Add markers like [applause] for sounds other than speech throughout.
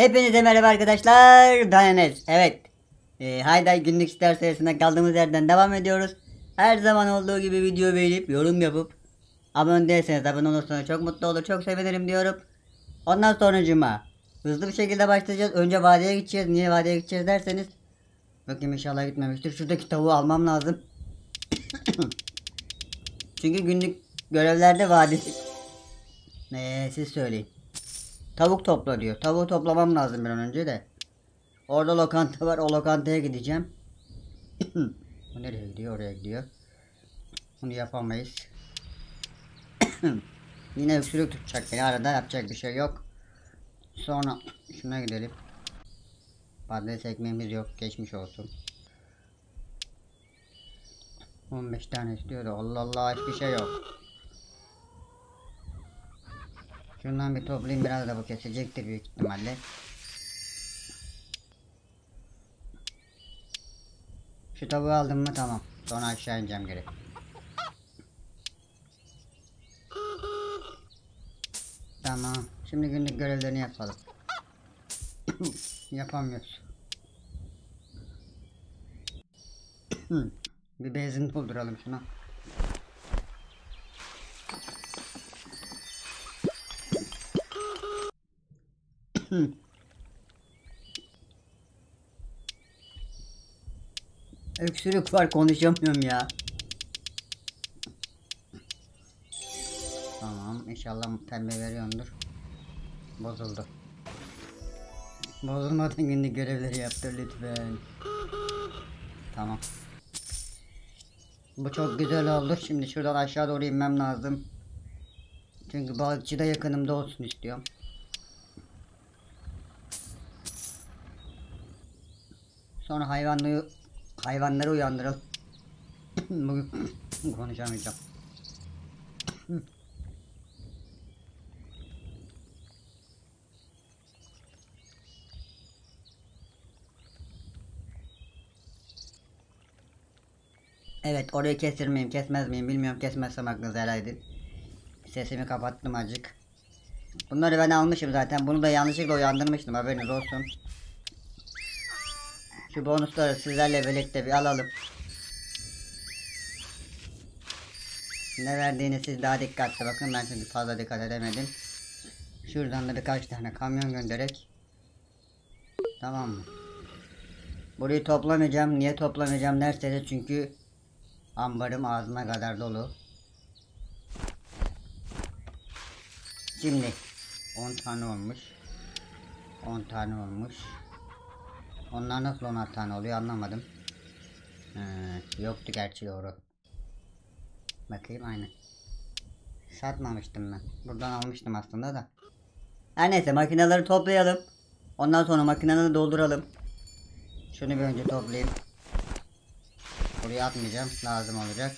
Hepinize merhaba arkadaşlar. Ben Enes. Evet. Ee, Hayday günlük ister serisine kaldığımız yerden devam ediyoruz. Her zaman olduğu gibi video beğenip yorum yapıp abone değilseniz abone olursanız çok mutlu olur çok sevinirim diyorum. Ondan sonucuma hızlı bir şekilde başlayacağız. Önce vadeye gideceğiz. Niye vadeye gideceğiz derseniz bakayım inşallah gitmemiştir. Şuradaki tavuğu almam lazım. [clears throat] Çünkü günlük görevlerde vadi ne [laughs] siz söyleyin. Tavuk topla diyor. Tavuğu toplamam lazım bir an önce de. Orada lokanta var. O lokantaya gideceğim. [coughs] Bu nereye gidiyor? Oraya gidiyor. Bunu yapamayız. [coughs] Yine öksürük tutacak beni. Arada yapacak bir şey yok. Sonra şuna gidelim. Patates ekmeğimiz yok. Geçmiş olsun. 15 tane istiyor da Allah Allah hiçbir şey yok. Şundan bir toplayayım biraz da bu kesecektir büyük ihtimalle. Şu tavuğu aldım mı tamam. Sonra aşağı ineceğim geri. Tamam. Şimdi günlük görevlerini yapalım. [coughs] Yapamıyoruz. bir benzin dolduralım şuna. Öksürük var konuşamıyorum ya. Tamam inşallah pembe veriyordur. Bozuldu. Bozulmadan günlük görevleri yaptır lütfen. Tamam. Bu çok güzel oldu. Şimdi şuradan aşağı doğru inmem lazım. Çünkü balıkçı da yakınımda olsun istiyorum. Sonra hayvanları hayvanları uyandıralım. [clears throat] Bugün [clears throat] konuşamayacağım. [clears throat] Evet orayı kesir miyim kesmez miyim bilmiyorum kesmezsem aklınıza helal. Sesimi kapattım acık. Bunları ben almışım zaten bunu da yanlışlıkla uyandırmıştım haberiniz olsun. Şu bonusları sizlerle birlikte bir alalım. Ne verdiğini siz daha dikkatli bakın ben çünkü fazla dikkat edemedim. Şuradan da birkaç tane kamyon göndererek. Tamam mı? Burayı toplamayacağım. Niye toplamayacağım derseniz çünkü ambarım ağzına kadar dolu. Şimdi 10 tane olmuş. 10 tane olmuş. Onlar nasıl 10 tane oluyor anlamadım. Ee, yoktu gerçi doğru. Bakayım aynen. Satmamıştım ben. Buradan almıştım aslında da. Her neyse makineleri toplayalım. Ondan sonra makineleri dolduralım. Şunu bir önce toplayayım. Buraya atmayacağım. Lazım olacak.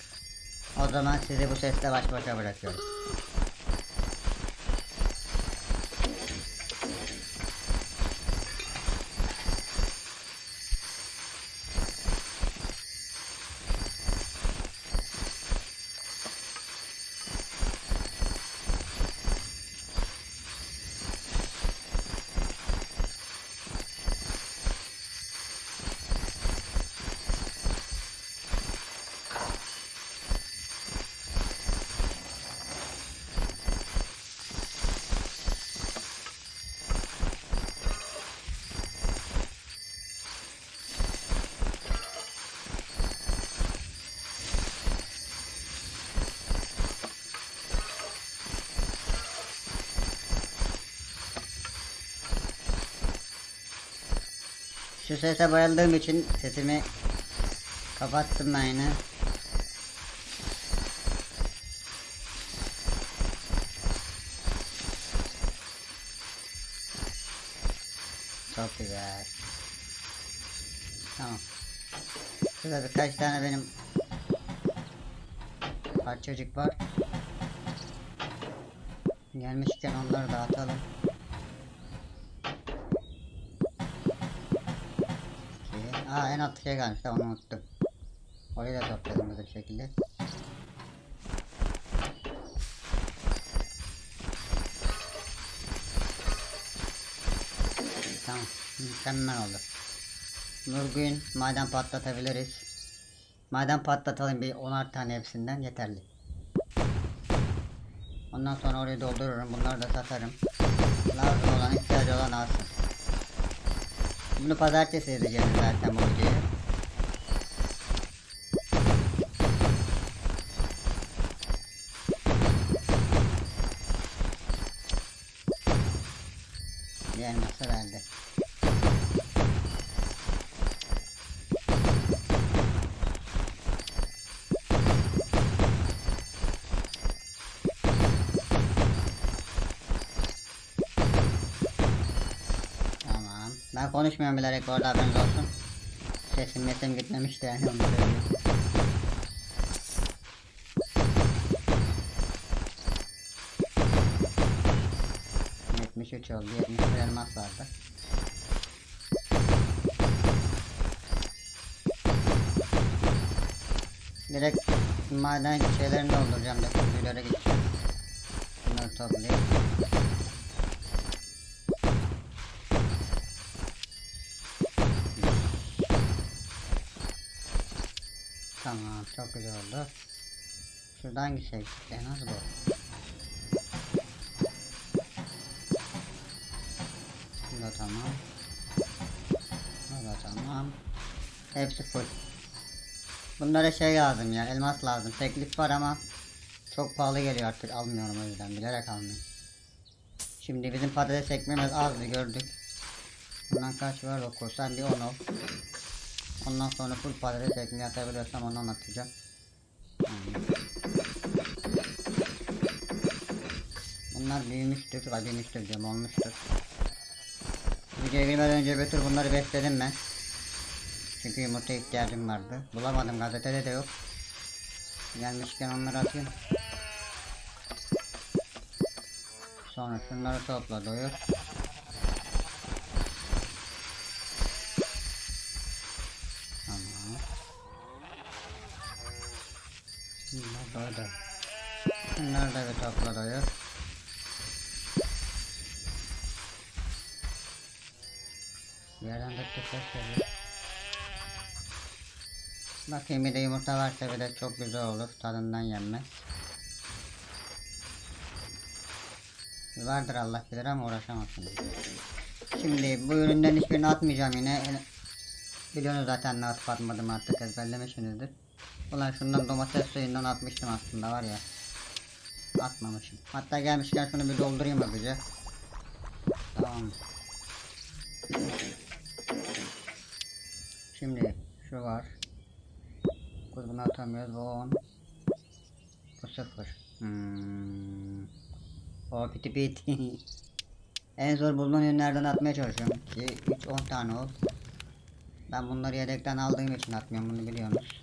O zaman sizi bu sesle baş başa bırakıyorum. Şu sese bayıldığım için sesimi kapattım ben yine. Çok güzel. Tamam. Şurada birkaç tane benim parçacık var. Gelmişken onları da atalım. Aa en alttaki gelmiş. Tamam onu unuttum. Orayı da topladım hızlı şekilde. tamam. Mükemmel oldu. Bugün maden patlatabiliriz. Maden patlatalım bir 10'ar tane hepsinden yeterli. Ondan sonra orayı doldururum. Bunları da satarım. Lazım Bunu pazartesi edeceğim zaten bu videoyu. Konuşmuyorum bilerek bu arada haberiniz olsun. Sesim mesim gitmemişti yani onu söyleyeyim. Yetmiş üç oldu. Yetmiş bir elmas vardı. Direkt maden şeylerini dolduracağım. Döküntülere gideceğim. Bunları toplayayım. Tamam çok güzel oldu. Şurada hangisi eksik? En az bu. Bu da tamam. Bu da tamam. Hepsi full. Bunlara şey lazım ya elmas lazım. Teklif var ama çok pahalı geliyor artık almıyorum o yüzden bilerek almıyorum. Şimdi bizim patates ekmemiz azdı gördük. Bundan kaç var 9 sen bir 10 ol. Ondan sonra full patates ekmeği atabiliyorsam onu anlatacağım. Bunlar büyümüştür, büyümüştür diyorum olmuştur. Videoya önce bir tur bunları besledim ben. Çünkü yumurta ihtiyacım vardı. Bulamadım gazetede de yok. Gelmişken onları atayım. Sonra şunları topla doyur. Bakayım bir de yumurta varsa bir de çok güzel olur. Tadından yenmez. Vardır Allah bilir ama uğraşamazsın. Şimdi bu üründen hiçbirini atmayacağım yine. Biliyorsunuz zaten ne atıp atmadım artık ezberlemişsinizdir. Ulan şundan domates suyundan atmıştım aslında var ya. Atmamışım. Hatta gelmişken şunu bir doldurayım hızlıca. Tamam. Şimdi şu var. Kız bunu atamıyoruz. Bu 10. Bu 0. Hmm. O piti piti. [laughs] en zor bulunan ürünlerden atmaya çalışıyorum. Ki 3 10 tane ol. Ben bunları yedekten aldığım için atmıyorum bunu biliyorsunuz.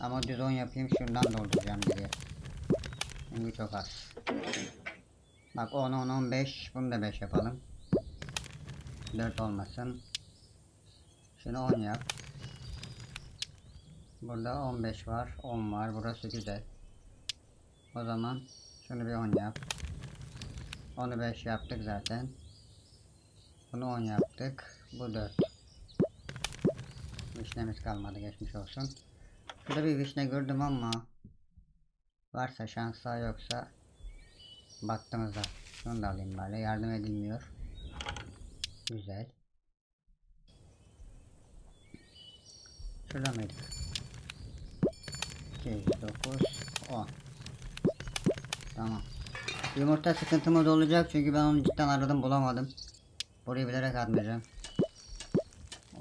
Ama düz 10 yapayım şundan dolduracağım diye. Çünkü çok az. Bak 10 10 15 bunu da 5 yapalım. 4 olmasın. Şunu 10 yap. Burada 15 var, 10 var. Burası güzel. O zaman şunu bir 10 yap. Onu 5 yaptık zaten. Bunu 10 yaptık. Bu 4. Vişnemiz kalmadı geçmiş olsun. Şurada bir vişne gördüm ama varsa şansa yoksa baktığımızda şunu da alayım böyle yardım edilmiyor. Güzel. Şurada mıydık? 8, 9, 10. Tamam. Yumurta sıkıntımız olacak çünkü ben onu cidden aradım bulamadım. Burayı bilerek atmayacağım.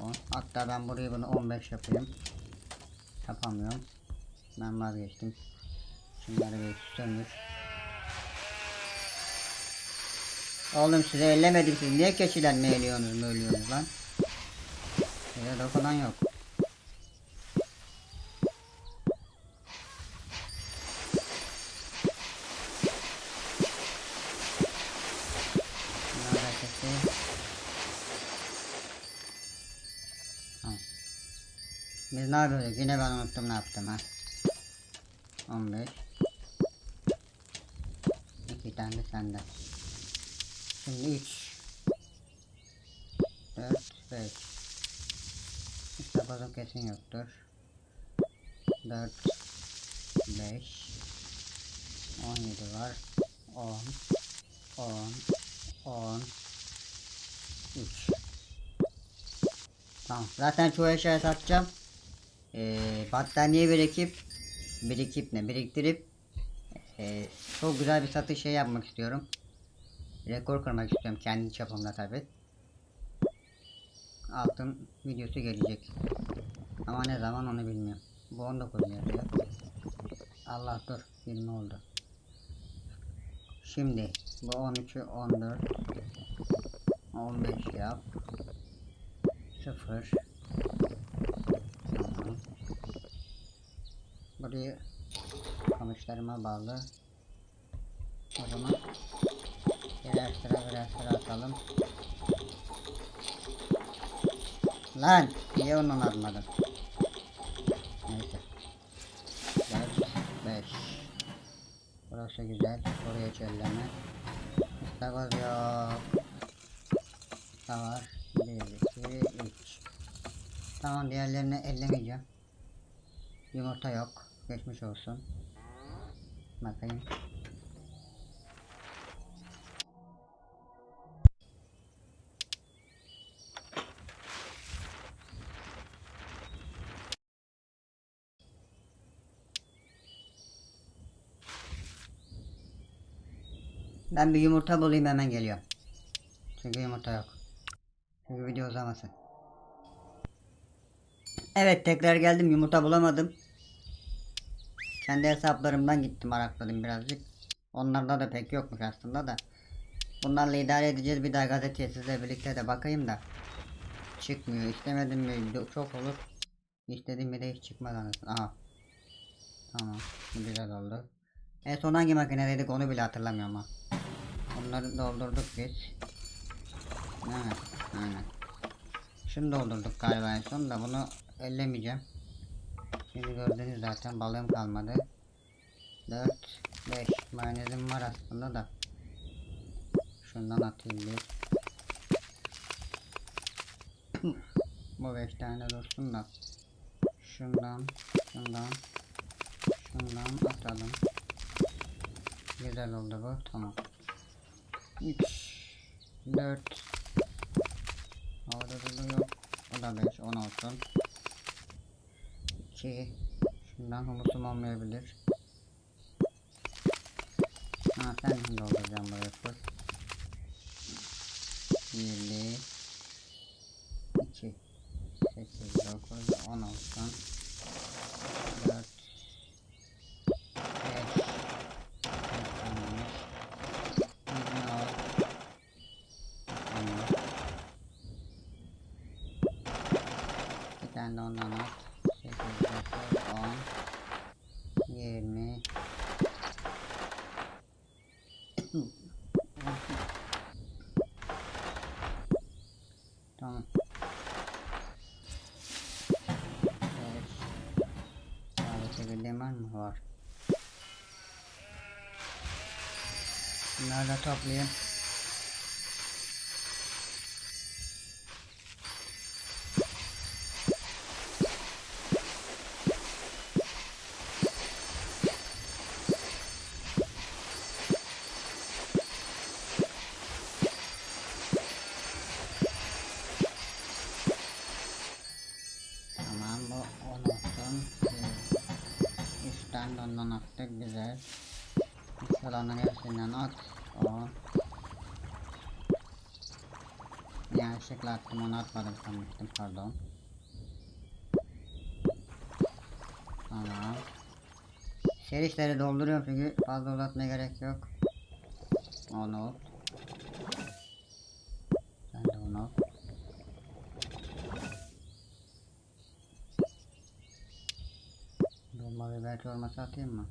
10. Hatta ben burayı bunu 15 yapayım. Yapamıyorum. Ben vazgeçtim. Şunları bir sömür. Oğlum size ellemedim siz niye keçiler mi eliyorsunuz mu ölüyorsunuz lan? Size dokunan yok. Biz ne yapıyorduk? Yine ben unuttum ne yaptım ha. 15 İki tane de senden. Şimdi 3 5 İşte bazım kesin yoktur. 4 5 17 var. 10 10 10 3 Tamam. Zaten çoğu eşyayı satacağım ee, battaniye birikip birikip ne biriktirip ee, çok güzel bir satış şey yapmak istiyorum. Rekor kırmak istiyorum kendi çapımda tabi altın videosu gelecek. Ama ne zaman onu bilmiyorum. Bu 19 yazıyor Allah dur 20 oldu. Şimdi bu 13'ü 14 15 yap. 0 tamam burayı kamışlarıma bağlı. O zaman birer sıra birer sıra atalım. Lan niye onu almadın neyse. 4 5 burası güzel. Buraya çölleme. İstakoz yok. Var. 1 2 3 tamam diğerlerini ellemeyeceğim. Yumurta yok geçmiş olsun bakayım Ben bir yumurta bulayım hemen geliyorum. Çünkü yumurta yok. Çünkü video uzamasın. Evet tekrar geldim yumurta bulamadım. Kendi hesaplarımdan gittim arakladım birazcık. Onlarda da pek yokmuş aslında da. Bunlarla idare edeceğiz bir daha gazeteye sizle birlikte de bakayım da. Çıkmıyor istemedim mi çok olur. İstedim mi de hiç çıkmaz anasını. Aha. Tamam güzel oldu. En son hangi makinedeydik onu bile hatırlamıyorum ha. Bunları doldurduk biz. Evet, aynen. Şunu doldurduk galiba en son da bunu ellemeyeceğim. Şimdi gördünüz zaten balığım kalmadı. 4 5 mayonezim var aslında da. Şundan atayım bir. [coughs] Bu 5 tane dursun da. Şundan, şundan, şundan atalım. Güzel oldu bu. Tamam. 3 4 Havada dolu yok. O da 5 10 olsun. 2 Şundan humusum olmayabilir. Ha sen dolduracağım buraya full. 7 2 8 9 10 olsun. 4 5 Bir tane ondan at. แล้วแล้วชอบเลี้ยง Yanlışlıkla attım onu atmadım sanmıştım pardon. Tamam. Serişleri dolduruyorum çünkü fazla uzatmaya gerek yok. Onu. Sen de onu. Dolma biber çorbası atayım mı?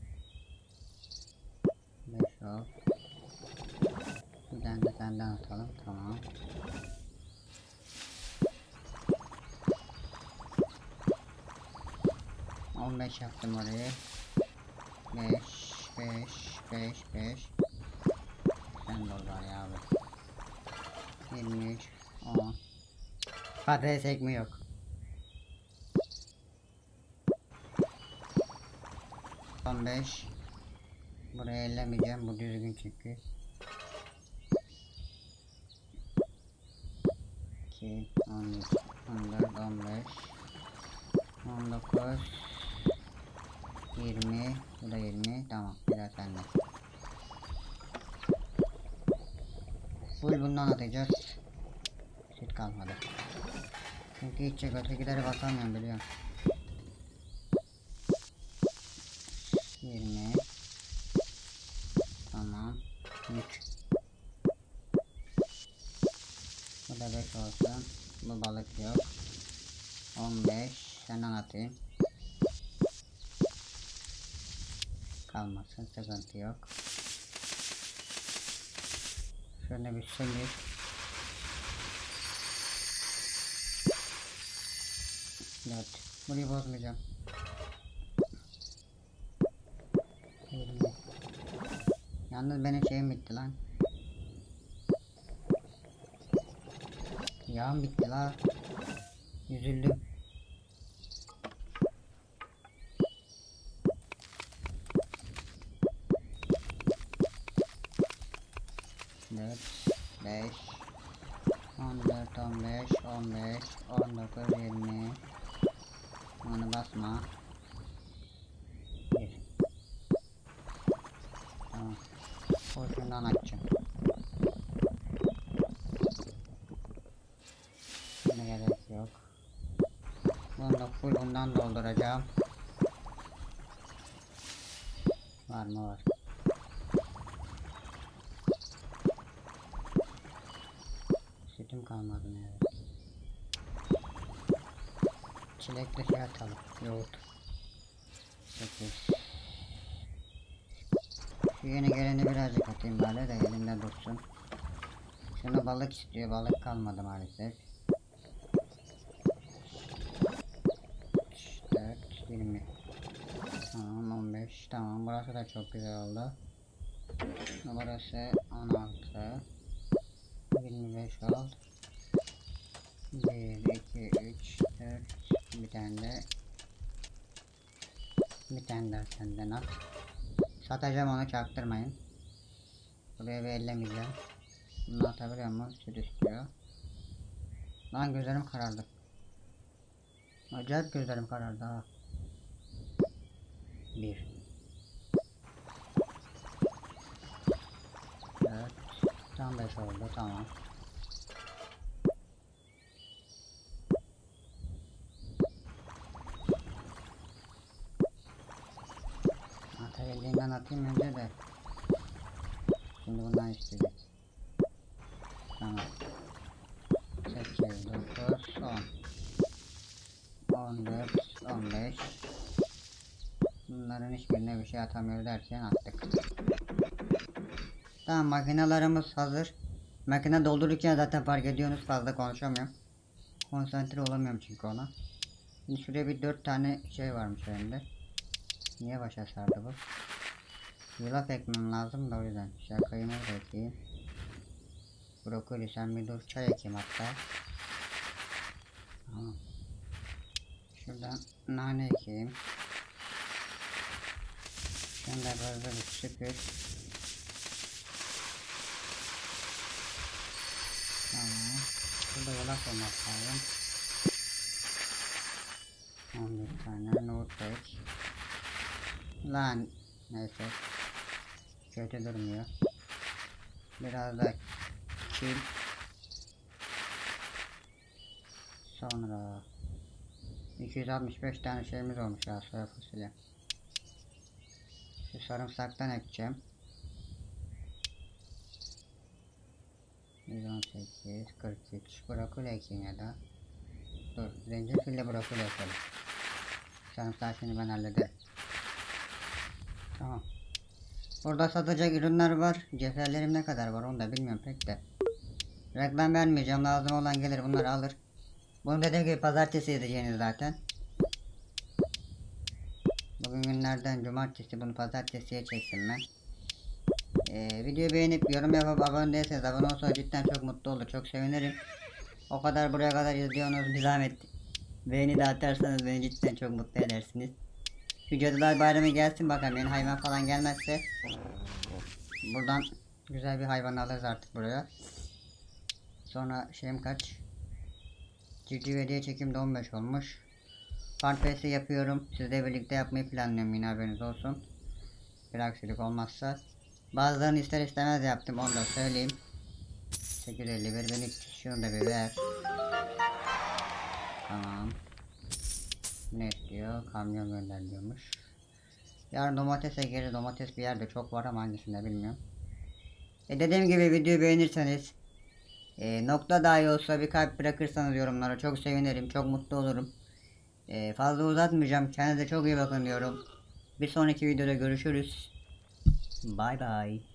5 ol. Bir tane de senden atalım. Tamam. On beş yaptım orayı. Beş, beş, beş, beş. Sen de var ya abi. Yirmi üç, on. Patates ekmeği yok. Son 5. Buraya ellemeyeceğim. Bu düzgün çünkü. 2, 13, 14, 15, 19, gidecek ötekileri batamıyorum biliyorum. 20 Tamam. 3 Bu da 5 olsun. Bu balık yok. 15 Senden atayım. Kalmasın sıkıntı yok. Şöyle bir sümük. 4. Burayı bozmayacağım. Yalnız benim şeyim bitti lan. Yağım bitti la. Üzüldüm. Dört, beş, on dört, on beş, on beş, on dokuz, yirmi, onu basma. Bir. Tamam. Boşundan açacağım. Buna gerek yok. Bunu da full bundan dolduracağım. Var mı var. Sütüm kalmadı ne evet. Çilekli şey atalım. Yoğurt. 8. Şu yeni geleni birazcık atayım böyle de elimde dursun. Şunu balık istiyor. Balık kalmadı maalesef. 4, 20. Tamam 15. Tamam burası da çok güzel oldu. Burası 16. 25 oldu. 1, 2, 3, 4, bir tane de bir tane daha senden al. Satacağım onu çaktırmayın. Buraya bir ellemeyeceğim. Bunu atabiliyor mu? Süt istiyor. Lan gözlerim karardı. Acayip gözlerim karardı ha. Bir. Dört. Tam beş oldu tamam. Atabildiğimden atayım önce de. Şimdi bundan isteyecek. Tamam. 8, 9, 10. 14, 15. Bunların hiçbirine bir şey atamıyor derken attık. Tamam makinelerimiz hazır. Makine doldururken zaten fark ediyorsunuz fazla konuşamıyorum. Konsantre olamıyorum çünkü ona. Şimdi şuraya bir 4 tane şey varmış elimde. Niye başa sardı bu? Yulaf ekmem lazım da o yüzden. Şakayımı da ekeyim. Brokoli sen bir dur çay ekeyim hatta. Şuradan nane ekeyim. De böyle bir süpür. Tamam. Burada yulaf olmak lazım. 11 tane nohut ek. Lan neyse. Kötü durmuyor. Biraz da kil. Sonra 265 tane şeyimiz olmuş ya soya fasulye. Şu sarımsaktan ekeceğim. 118, 43 brokoli ekeyim ya da. Dur, zencefille brokoli ekelim. Sarımsağı şimdi ben hallederim. Tamam. Burada satacak ürünler var. Cevherlerim ne kadar var onu da bilmiyorum pek de. Reklam vermeyeceğim. Lazım olan gelir bunları alır. Bunu dediğim gibi pazartesi edeceğiniz zaten. Bugün günlerden cumartesi bunu pazartesiye çektim ben. Ee, videoyu beğenip yorum yapıp abone değilseniz abone olsanız cidden çok mutlu olur. Çok sevinirim. O kadar buraya kadar izliyorsunuz bir zahmet. Beğeni de atarsanız beni cidden çok mutlu edersiniz. Şu Bayramı gelsin bakalım yeni hayvan falan gelmezse. Buradan güzel bir hayvan alırız artık buraya. Sonra şeyim kaç? Civciv hediye çekimde 15 olmuş. Farm yapıyorum. Sizle birlikte yapmayı planlıyorum yine haberiniz olsun. Bir aksilik olmazsa. Bazılarını ister istemez yaptım onu da söyleyeyim. 851 beni şunu da bir ver. Tamam. Ne istiyor? Kamyon gönder diyormuş. Yarın domatese geri domates bir yerde çok var ama hangisinde bilmiyorum. E dediğim gibi videoyu beğenirseniz e, nokta dahi olsa bir kalp bırakırsanız yorumlara çok sevinirim. Çok mutlu olurum. E, fazla uzatmayacağım. Kendinize çok iyi bakın diyorum. Bir sonraki videoda görüşürüz. Bye bye.